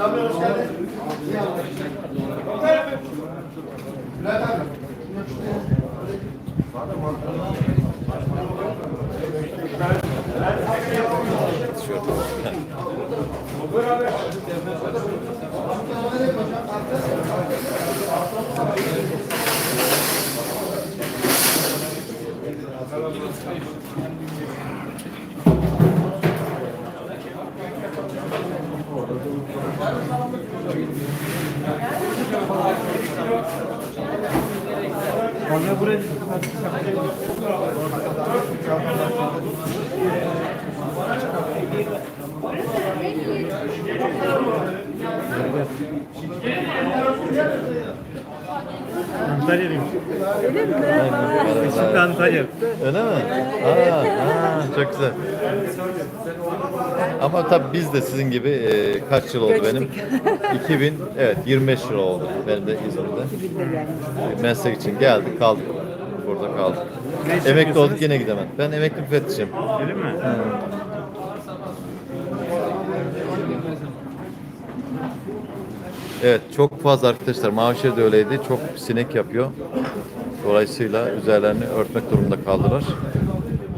Abi hoş geldin. Antalya'lıyım. Şimdi Antalya. Öyle mi? Aa, aa, çok güzel. Ama tabii biz de sizin gibi e, kaç yıl oldu benim? 2000, evet 25 yıl oldu benim de İzmir'de. E, Meslek için geldik kaldık. Burada kaldık. Ne iş Emekli yapıyorsunuz? olduk yine gidemem. Ben emekli müfettişim. Öyle mi? Evet çok fazla arkadaşlar Mavişehir de öyleydi. Çok sinek yapıyor. Dolayısıyla üzerlerini örtmek durumunda kaldılar.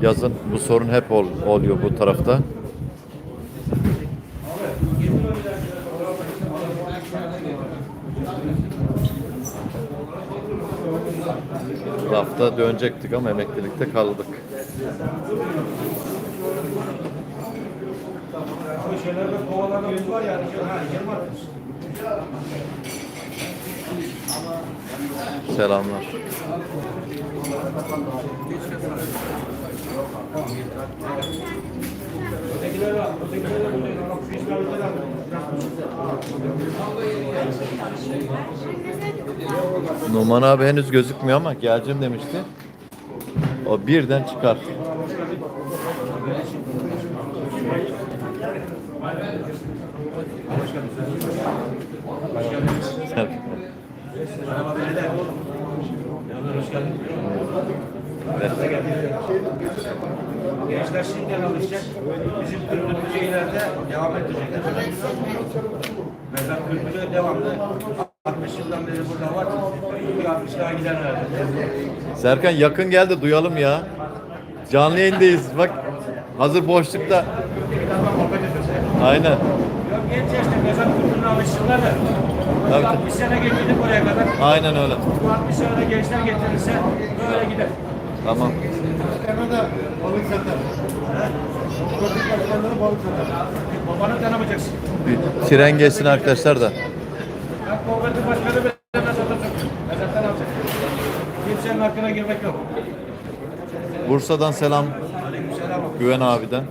Yazın bu sorun hep ol- oluyor bu tarafta. Lafta dönecektik ama emeklilikte kaldık. Selamlar. Numan abi henüz gözükmüyor ama geleceğim demişti. O birden çıkar. Gençler şimdiden alışacak. Bizim kültürümüz ileride devam edecek. Mezar kültürü devamlı. 60 yıldan beri burada var. Bir 60 daha gider herhalde. Serkan yakın gel de duyalım ya. Canlı yayındayız. Bak hazır boşlukta. Aynen. Genç yaşta mezar kültürüne alışsınlar da. Tabii. 60 sene geçirdik oraya kadar. Aynen öyle. Bu 60 senede gençler getirirse böyle gider. Tamam. Babanı tanımayacaksın. Bir tren geçsin arkadaşlar da. Ben kooperatif başkanı bile. Mezardan alacak. Kimsenin hakkına girmek yok. Bursa'dan selam Aleykümselam. Güven abiden.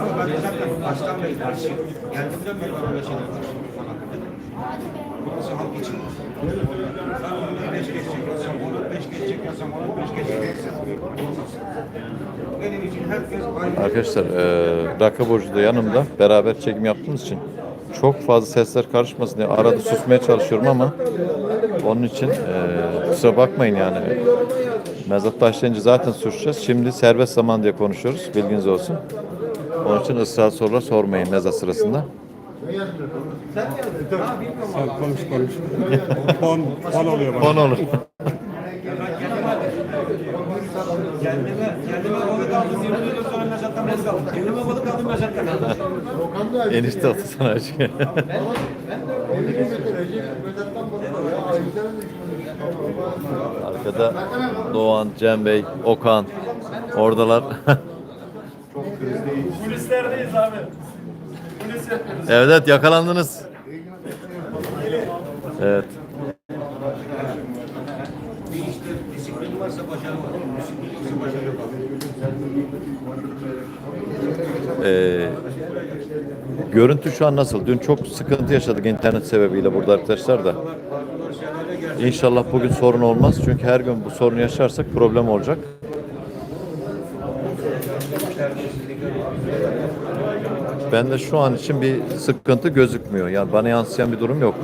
Ama ben zaten baştan beri karşıyım. Geldiğimden beri bana öyle şeyler bana Burası halk için. Ben 5 geçecek olsam, onu 5 geçecek olsam, onu 5 geçecek olsam. Benim için herkes aynı. Arkadaşlar eee Rakı Burcu da yanımda. Beraber çekim yaptığımız için çok fazla sesler karışmasın diye arada susmaya çalışıyorum ama onun için eee kusura bakmayın yani. Mezat başlayınca zaten susacağız. Şimdi serbest zaman diye konuşuyoruz. Bilginiz olsun. Onun için ısrar sorular sormayın mezat sırasında. Sen konuş konuş. Fon, fon oluyor bana. Konu olur. Kendime, kendime balık aldım, 20 yıl sonra mezattan balık aldım. Kendime balık aldım, mezattan aldım. Enişte oldu sana her şey. Arkada Doğan, Cem Bey, Okan oradalar. Kulislerdeyiz abi. Kulis yapıyoruz. evet evet yakalandınız. Evet. Bir işte disiplin varsa başarı var. Disiplin yoksa başarı yok. Ee, görüntü şu an nasıl? Dün çok sıkıntı yaşadık internet sebebiyle burada arkadaşlar da. İnşallah bugün sorun olmaz. Çünkü her gün bu sorunu yaşarsak problem olacak. Ben de şu an için bir sıkıntı gözükmüyor. Yani bana yansıyan bir durum yok.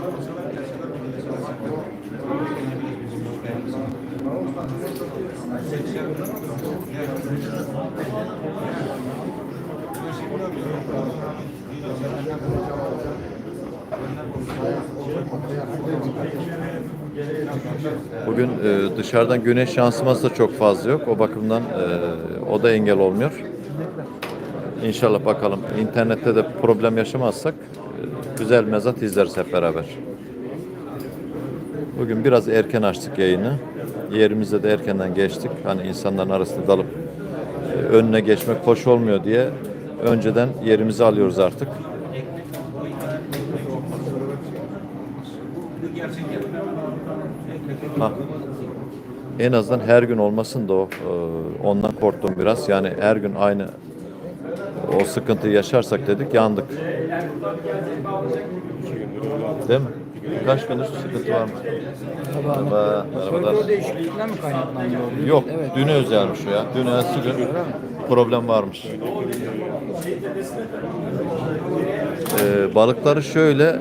Bugün e, dışarıdan güneş yansıması da çok fazla yok. O bakımdan e, o da engel olmuyor. İnşallah bakalım internette de problem yaşamazsak e, güzel mezat izleriz hep beraber. Bugün biraz erken açtık yayını. Yerimizde de erkenden geçtik. Hani insanların arasında dalıp e, önüne geçmek hoş olmuyor diye önceden yerimizi alıyoruz artık. Ha. En azından her gün olmasın da o. e, Ondan korktum biraz. Yani her gün aynı o sıkıntıyı yaşarsak dedik yandık. Değil mi? Kaç gündür sıkıntı var mı? Merhaba. Merhabalar. Değişiklikler mi kaynaklanıyor? Yok, Evet. düne özelmiş o ya. Dün ertesi gün problem varmış. Ee, balıkları şöyle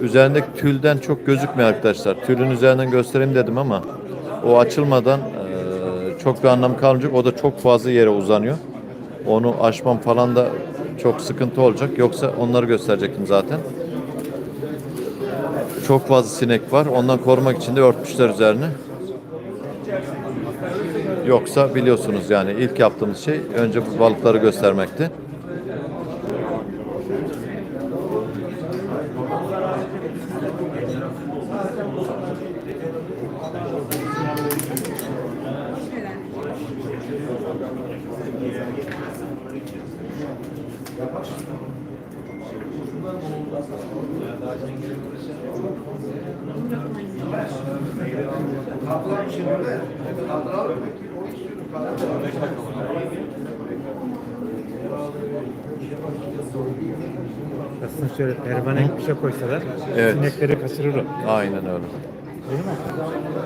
üzerindeki tülden çok gözükmüyor arkadaşlar. Tülün üzerinden göstereyim dedim ama o açılmadan e, çok bir anlam kalmayacak. O da çok fazla yere uzanıyor. Onu aşmam falan da çok sıkıntı olacak. Yoksa onları gösterecektim zaten. Çok fazla sinek var. Ondan korumak için de örtmüşler üzerine. Yoksa biliyorsunuz yani ilk yaptığımız şey önce bu balıkları göstermekti. Aslında şöyle pervanek bir şey koysalar Evet. sinekleri kaçırır o. Aynen öyle.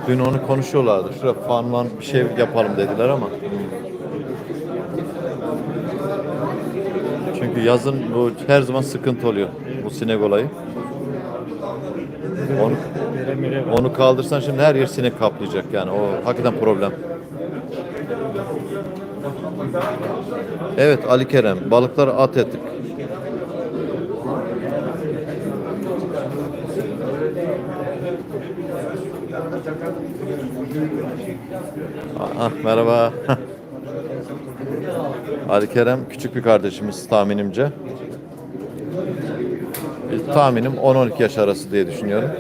Dün onu konuşuyorlardı. Şuraya fan van bir şey yapalım dediler ama. Çünkü yazın bu her zaman sıkıntı oluyor. Bu sinek olayı. Onu, onu kaldırsan şimdi her yer sinek kaplayacak yani. O hakikaten problem. Evet Ali Kerem balıkları at ettik. Aha, merhaba. Ali Kerem küçük bir kardeşimiz tahminimce. Bir tahminim 10-12 yaş arası diye düşünüyorum.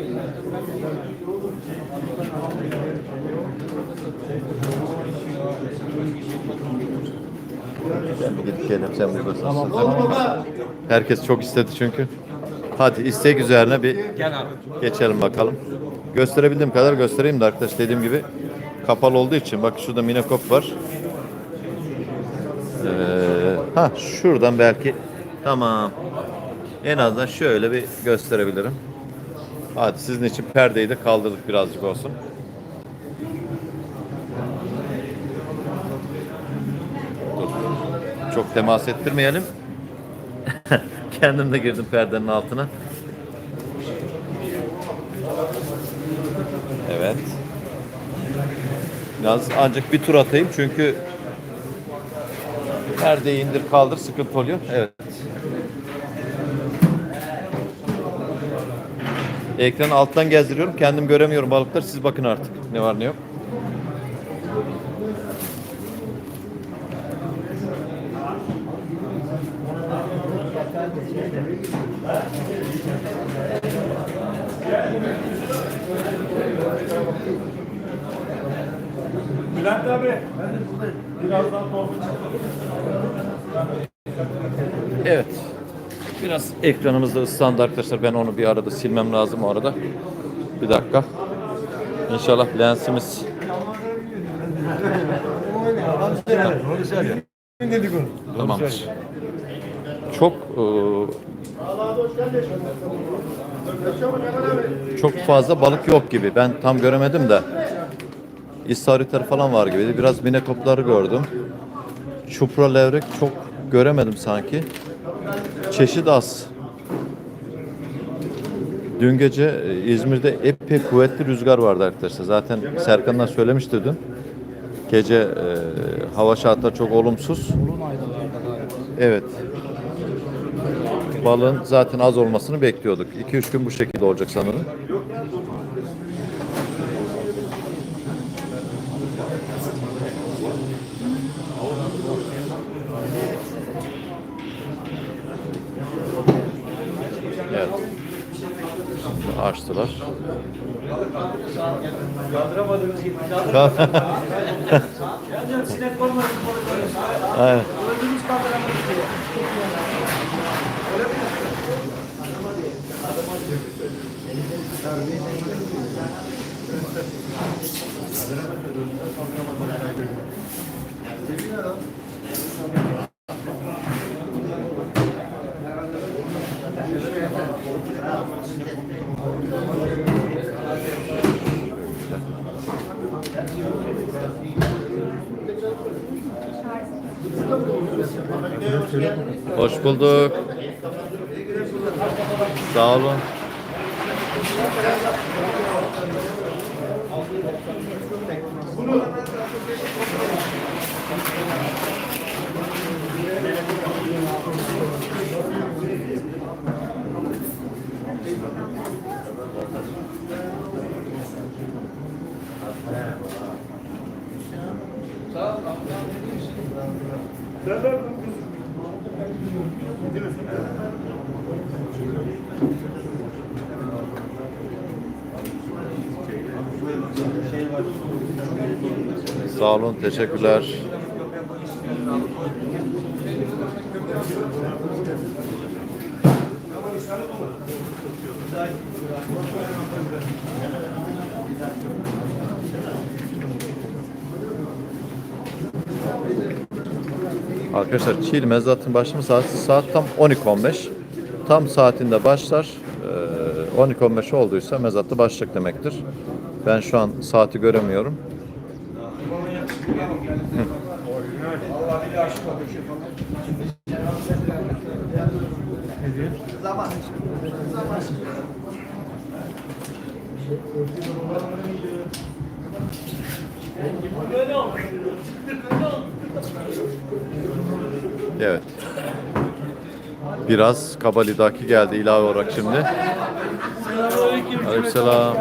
Ben bir gidip geleyim sen buradasın. Tamam Herkes çok istedi çünkü. Hadi istek üzerine bir geçelim bakalım. Gösterebildiğim kadar göstereyim de arkadaş dediğim gibi kapalı olduğu için bak şurada minekop var. Ee, ha şuradan belki tamam. En azından şöyle bir gösterebilirim. Hadi sizin için perdeyi de kaldırdık birazcık olsun. Dur. Çok temas ettirmeyelim. Kendim de girdim perdenin altına. Evet. Yalnız ancak bir tur atayım çünkü perdeyi indir kaldır sıkıntı oluyor. Evet. Ekranı alttan gezdiriyorum. Kendim göremiyorum balıkları. Siz bakın artık ne var ne yok. Bülent abi. Birazdan topu Evet. Biraz ekranımızda ıslandı arkadaşlar. Ben onu bir arada silmem lazım o arada. Bir dakika. İnşallah lensimiz tamamdır. Çok e, çok fazla balık yok gibi. Ben tam göremedim de. İstavritler falan var gibiydi. Biraz minekopları gördüm. Çupra levrek çok göremedim sanki. Çeşit az. Dün gece e, İzmir'de epey kuvvetli rüzgar vardı arkadaşlar. Zaten Serkan'dan söylemişti dün. Gece e, hava şartları çok olumsuz. Evet. Balığın zaten az olmasını bekliyorduk. 2-3 gün bu şekilde olacak sanırım. Evet. Açtılar. Aynen. Hoş bulduk. Sağ olun. Sağ olun. Teşekkürler. Arkadaşlar Çiğli mezatın başlama saati saat tam 12.15. Tam saatinde başlar. Ee, 12.15 olduysa mezatta başlayacak demektir. Ben şu an saati göremiyorum. Evet. Biraz kabalidaki geldi ilave olarak şimdi. Aleykümselam.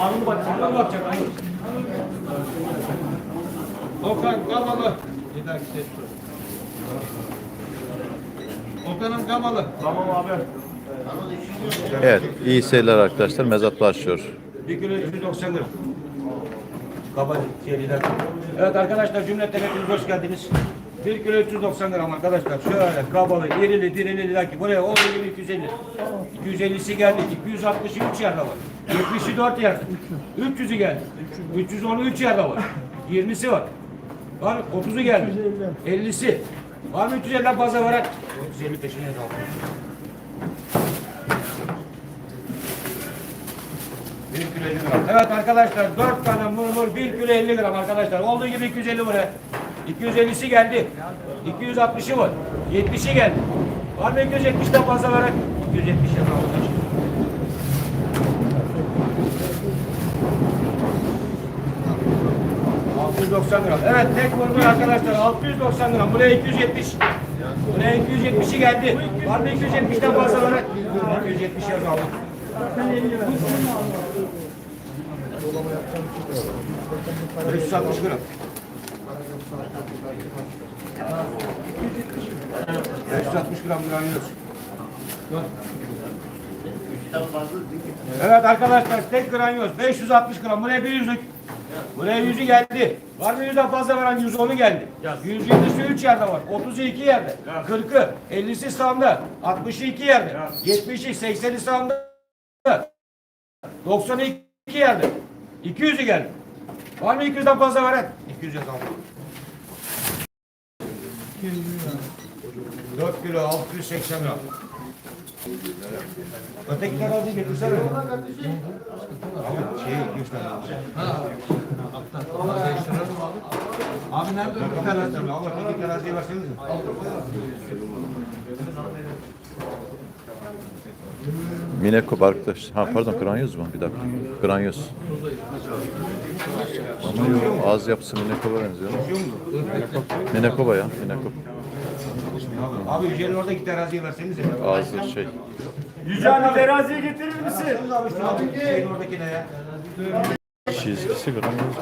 Anını bak, anını bakacak. anını. Okan Kamalı. Bir dakika. Okan'ım Kamalı. Tamam abi. Evet, iyi seyirler arkadaşlar. Mezat başlıyor. 1 kilo 390 lira. Evet arkadaşlar cümleten hepiniz hoş geldiniz. 1 kilo 390 lira arkadaşlar. Şöyle kabalı, irili, dirili ki buraya olduğu gibi 250. 250'si geldi. 260'ı 3 yerde var. 70'i 4 yerde. 300'ü geldi. 310'u 3 yerde var. 20'si var. Var 30'u geldi. 50'si. Var mı 350'den fazla var? 350 peşine kaldı. Bir kilo 50 gram. Evet arkadaşlar 4 tane mırmır 1 kilo 50 gram arkadaşlar. Olduğu gibi 250 buraya. 250'si geldi. 260'ı var. 70'i geldi. Var mı 270'den fazla var? 270 lira arkadaşlar. ...690 gram. Evet tek mırmır arkadaşlar 690 gram. Buraya 270. Buraya 270'i geldi. Var mı 270'den fazla var? 270 yazı aldık. 560 gram. 560 gram granyoz. Evet arkadaşlar tek granyoz 560 gram buraya bir yüzlük Buraya 100'ü geldi. Var mı 100'den fazla veren 110'u geldi. 120'si 3 yerde var. 30'u 2 yerde. 40'ı 50'si sağında. 60'ı 2 yerde. 70'i 80'i sağında. 90'ı 2 yerde. 200'ü geldi. Var mı 200'den fazla veren? 200 yazalım. 4 kilo 680 gram. Öteki tarafa getirsene. Şey, göster. Abi nerede? Bir mi? Allah bir teraziye versenize. Minekop arkadaş. Ha pardon Granyoz mu? Bir dakika. Granyoz. Ama yok ağız yapısı Minekop'a benziyor. Minekoba ya. Minekop. Abi Yücel'in oradaki teraziye versenize. Ağzı şey. Yüce Hanım teraziye getirir misin? Abi şeyin oradakine ya. Çizgisi Granyoz.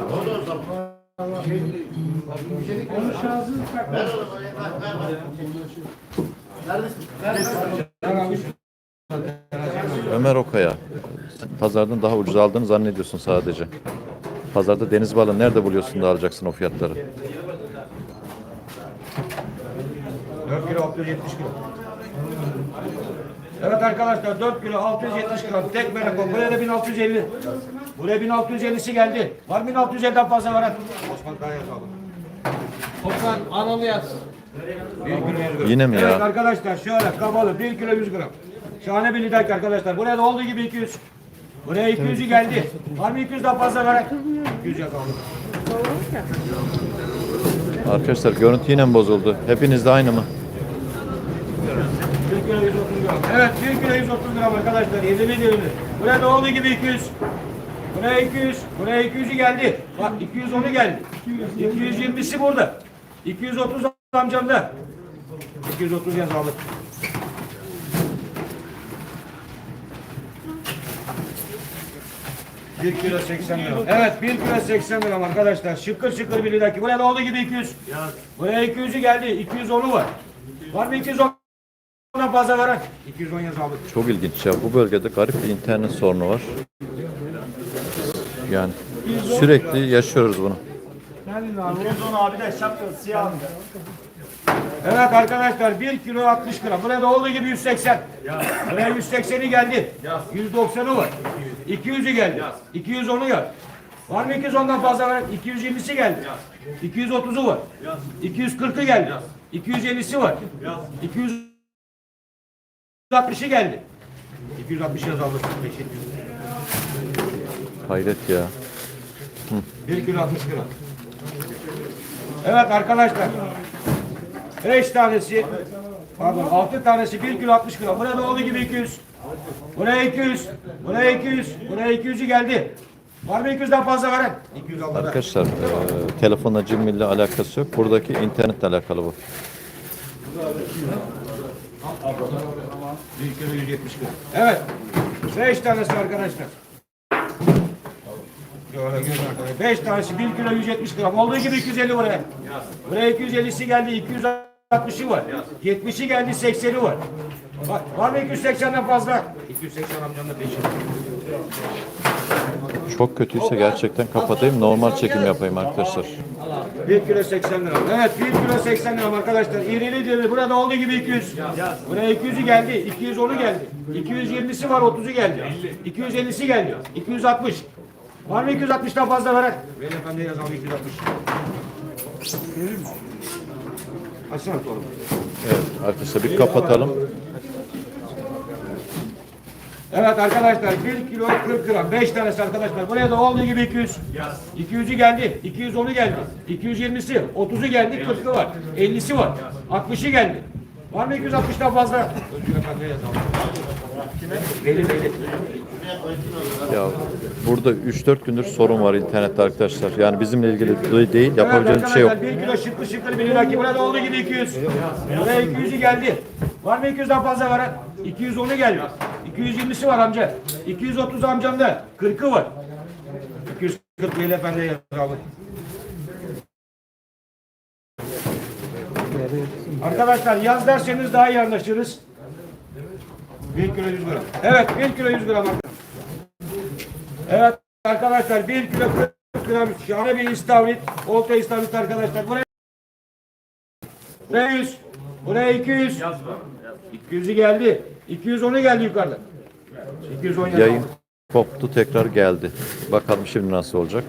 Ömer Okaya. Pazardan daha ucuz aldığını zannediyorsun sadece. Pazarda deniz balığı nerede buluyorsun da alacaksın o fiyatları. 4 kilo 670 kilo. Evet arkadaşlar 4 kilo 670 gram tek merak Buraya da 1650. Buraya 1650'si geldi. Var mı 1650'den fazla var? Osman Kaya yazalım. Osman Anadolu yaz. 1 kilo 100 gram. Yine mi Evet ya? arkadaşlar şöyle kabalı 1 kilo 100 gram. Şahane bir liderlik arkadaşlar. Buraya da olduğu gibi 200. Buraya 200'ü geldi. Var mı 200 daha fazla veren? 200 yakaladı. Arkadaşlar görüntü yine bozuldu? Hepiniz de aynı mı? 1 kilo 130 gram. Evet 1 kilo 130 gram arkadaşlar. Yedili dilimli. Buraya da olduğu gibi 200. Buraya 200. Buraya 200'ü geldi. Bak 210'u geldi. 220'si burada. 230 amcamda. 230 yazalım. 1 kilo 80 lira. Evet 1 kilo 80 lira arkadaşlar. Şıkır şıkır bir lidaki. Buraya da olduğu gibi 200. Buraya 200'ü geldi. 210'u var. Var mı 210? Buna fazla veren. 210 yaz abi. Çok ilginç ya. Bu bölgede garip bir internet sorunu var. Yani sürekli yaşıyoruz bunu. Nerede abi? 210 abi de şapka siyah. Evet arkadaşlar 1 kilo 60 gram. Buraya da olduğu gibi 180. Buraya 180'i geldi. 190'ı var. 200'ü geldi. 210'u geldi. Var mı 210'dan fazla veren? 220'si geldi. 230'u var. 240'ı geldi. 250'si var. 260'ı geldi. 260 yaz aldı. Hayret ya. 1 kilo 60 gram. Evet arkadaşlar. 5 tanesi pardon 6 tanesi 1 kilo 60 gram. Burada olduğu gibi 200. Buraya 200. Buraya 200. Buraya 200'ü geldi. Var mı 200'den fazla veren? 200 aldı. Arkadaşlar e, telefonla cimriyle alakası yok. Buradaki internetle alakalı bu. 1 kilo 170 gram. Evet. 5 tanesi arkadaşlar. Arkadaşlar. 5 tanesi 1 kilo 170 gram. Olduğu gibi 250 buraya. Buraya 250'si geldi. 260'ı var. 70'i geldi. 80'i var. Bak, var mı 280'den fazla? 280 amcanın da peşi. Çok kötüyse gerçekten kapatayım. Normal çekim yapayım arkadaşlar. 1 kilo 80 lira. Evet 1 kilo 80 lira arkadaşlar. İrili diri. Burada olduğu gibi 200. Buraya 200'ü geldi. 210'u geldi. 220'si var 30'u geldi. 250'si geldi. 260. Var mı 260'dan fazla veren? Veli Efendi yazalım 260. Açsana oğlum. Evet arkadaşlar bir kapatalım. Evet arkadaşlar 1 kilo 40 gram. 5 tanesi arkadaşlar. Buraya da olduğu gibi 200 200'ü geldi. 210'u geldi. 220'si 30'u geldi 40'ı var. 50'si var. 60'ı geldi. Var mı 260'dan fazla? Yazalım Veli Veli Ya burada 3-4 gündür sorun var internette arkadaşlar. Yani bizimle ilgili değil. Yapabileceğimiz şey yok. arkadaşlar 1 kilo şıklı şıklı bir liraki burada olduğu gibi 200 buraya 200'ü geldi var mı 200'den fazla veren 210'u geldi 220'si var amca 230 amcamda 40'ı var 240 Veli Efendi'ye yazalım Arkadaşlar yaz derseniz daha iyi anlaşırız. 1 kilo 100 gram. Evet 1 kilo 100 gram. Evet arkadaşlar 1 kilo gram şahane bir istavrit. Olta istavrit arkadaşlar. Buraya Buraya 100. Buraya 200. 200'ü geldi. 210'u geldi yukarıda. 210 yazalım. Yayın koptu tekrar geldi. Bakalım şimdi nasıl olacak.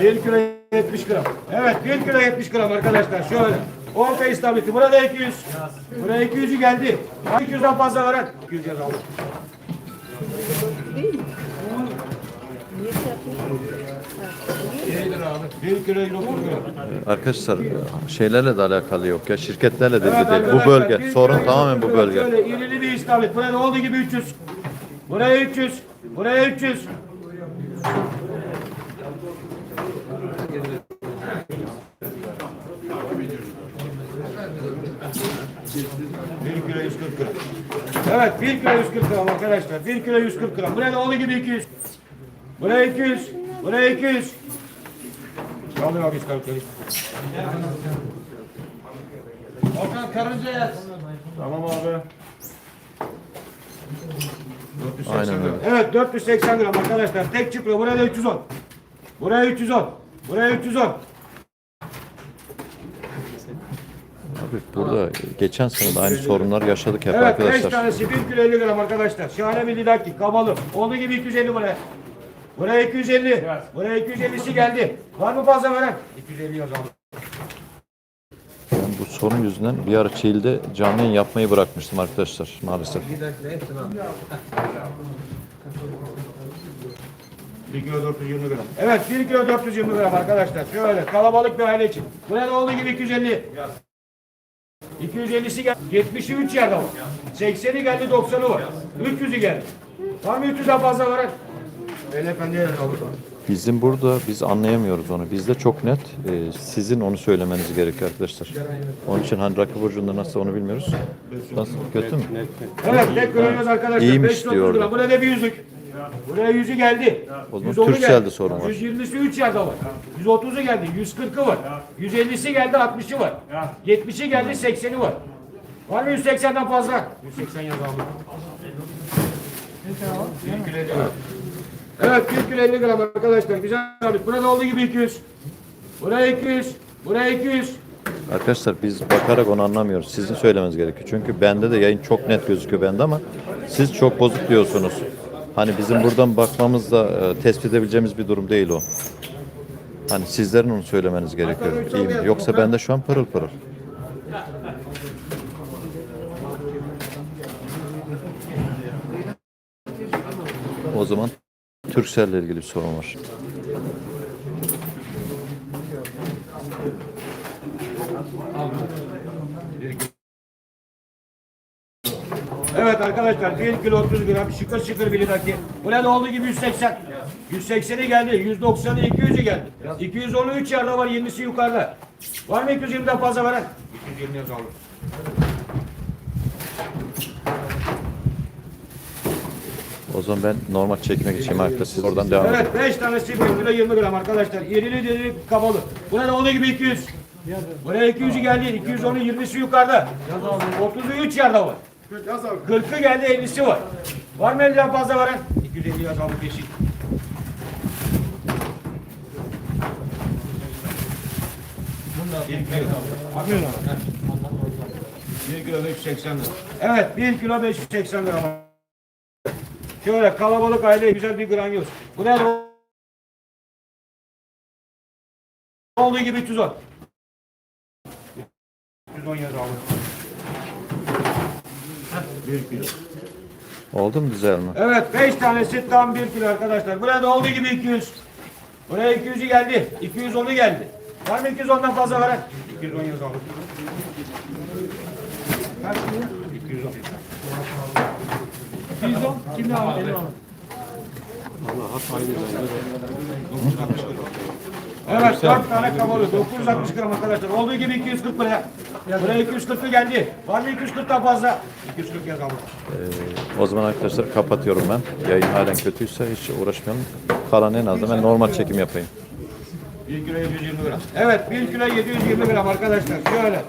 1 kilo 70 gram. Evet 1 kilo 70 gram arkadaşlar. Şöyle. Orta istavriti. Burada 200. Buraya 200'ü geldi. 200'den fazla veren. 200 yazalım. Nedir abi? 1 kilo 130 gram. Arkadaşlar şeylerle de alakalı yok ya şirketlerle de Evet değil. Bu bölge. bir Sorun kilo tamamen 130 bu bölge. Şöyle irili bir istavrit. Burada olduğu gibi 300. Buraya 300. Buraya 300. Bir kilo 140 gram. Evet 1 kilo 140 gram arkadaşlar. 1 kilo 140 gram. Buraya da olduğu gibi 200. Buraya 200. Buraya 200. Kaldır abi istavritleri. Okan karınca yaz. Tamam abi. Aynen öyle. Evet 480 gram arkadaşlar. Tek çıkıyor. Buraya da 310. Buraya 310. Buraya 310. Abi burada geçen sene de aynı sorunlar yaşadık hep Evet 5 arkadaşlar. tanesi 1 kilo 50 gram arkadaşlar. Şahane bir lidaki kabalı. Olduğu gibi 250 buraya. Buraya 250. Buraya 250'si geldi. Var mı fazla veren? 250 yazalım. Ben bu sorun yüzünden bir ara Çiğli'de canlı yayın yapmayı bırakmıştım arkadaşlar maalesef. Bir dakika hepsini al. 1 kilo 420 gram. Evet 1 kilo 420 gram arkadaşlar. Şöyle kalabalık bir aile için. Buraya da olduğu gibi 250. 250'si geldi. 70'i 3 yerde var. 80'i geldi 90'ı var. 300'ü geldi. Var mı 300'den fazla var? Beyefendiye yazalım. Bizim burada biz anlayamıyoruz onu. Bizde çok net. e, sizin onu söylemeniz gerekiyor arkadaşlar. Onun için hani rakip burcunda nasıl onu bilmiyoruz. Nasıl? Kötü mü? Evet tek görüyoruz arkadaşlar. İyiymiş 530 diyordu. gram. Buraya da bir yüzük. Buraya yüzü geldi. O zaman 110'u Türkcell'de geldi. sorun var. 120'si 3 yerde var. 130'u geldi. 140'ı var. 150'si geldi 60'ı var. 70'i geldi 80'i var. Var mı 180'den fazla? 180 yazalım. 1 kilo 50 gram. Evet 1 kilo 50 gram arkadaşlar. Güzel abi. Burada olduğu gibi 200. Buraya 200. Buraya 200. Arkadaşlar biz bakarak onu anlamıyoruz. Sizin söylemeniz gerekiyor. Çünkü bende de yayın çok net gözüküyor bende ama siz çok bozuk diyorsunuz. Hani bizim buradan bakmamızda e, tespit edebileceğimiz bir durum değil o. Hani sizlerin onu söylemeniz gerekiyor. İyi mi? Yoksa bende şu an pırıl pırıl. O zaman Türksel ile ilgili bir sorun var. Evet arkadaşlar 1 kilo 30 gram şıkır şıkır bir lidaki. Burada olduğu gibi 180. 180'i geldi. 190'ı 200'ü geldi. 210'u 3 yerde var. 20'si yukarıda. Var mı 220'den fazla veren? 220 yazalım. O zaman ben normal çekime geçeyim arkadaşlar. Siz oradan devam edin. Evet 5 tanesi 1 kilo 20 gram arkadaşlar. İrili diri kabalı. Burada olduğu gibi 200. Buraya 200'ü geldi. 210'u 20'si yukarıda. 30'u 3 yerde var. 40'ı geldi 50'si var. Var mı 50'den fazla veren? 250 yazalım peşin. Bir kilo. Bakıyorum. Bir kilo 580 lira. Evet, bir kilo 580 lira. Şöyle kalabalık aile güzel bir granyoz. Bu ne? Olduğu gibi 310. 310 yazalım. Bir kilo. Oldu mu güzel mi? Evet 5 tanesi tam 1 kilo arkadaşlar. Burada olduğu gibi 200. Buraya 200'ü geldi. 210'u geldi. Var mı 210'dan fazla veren? 210 yazalım. Kaç kilo? 210. 210. Kimle aldı? Benim aldım. Evet 4 tane kabalı 960 gram arkadaşlar. Olduğu gibi 240 buraya. Buraya 240 geldi. Var mı 240'tan fazla? 240 yazalım. O zaman arkadaşlar kapatıyorum ben. Yayın halen kötüyse hiç uğraşmayalım. Kalan en azından ben normal çekim yapayım. 1 kilo 720 gram. Evet 1 kilo 720 gram arkadaşlar. Şöyle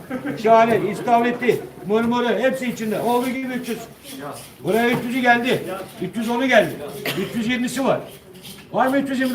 şahane istavritli, mırmırı hepsi içinde. Olduğu gibi 300. Buraya 300'ü geldi. 310'u geldi. 320'si var. Var mı 320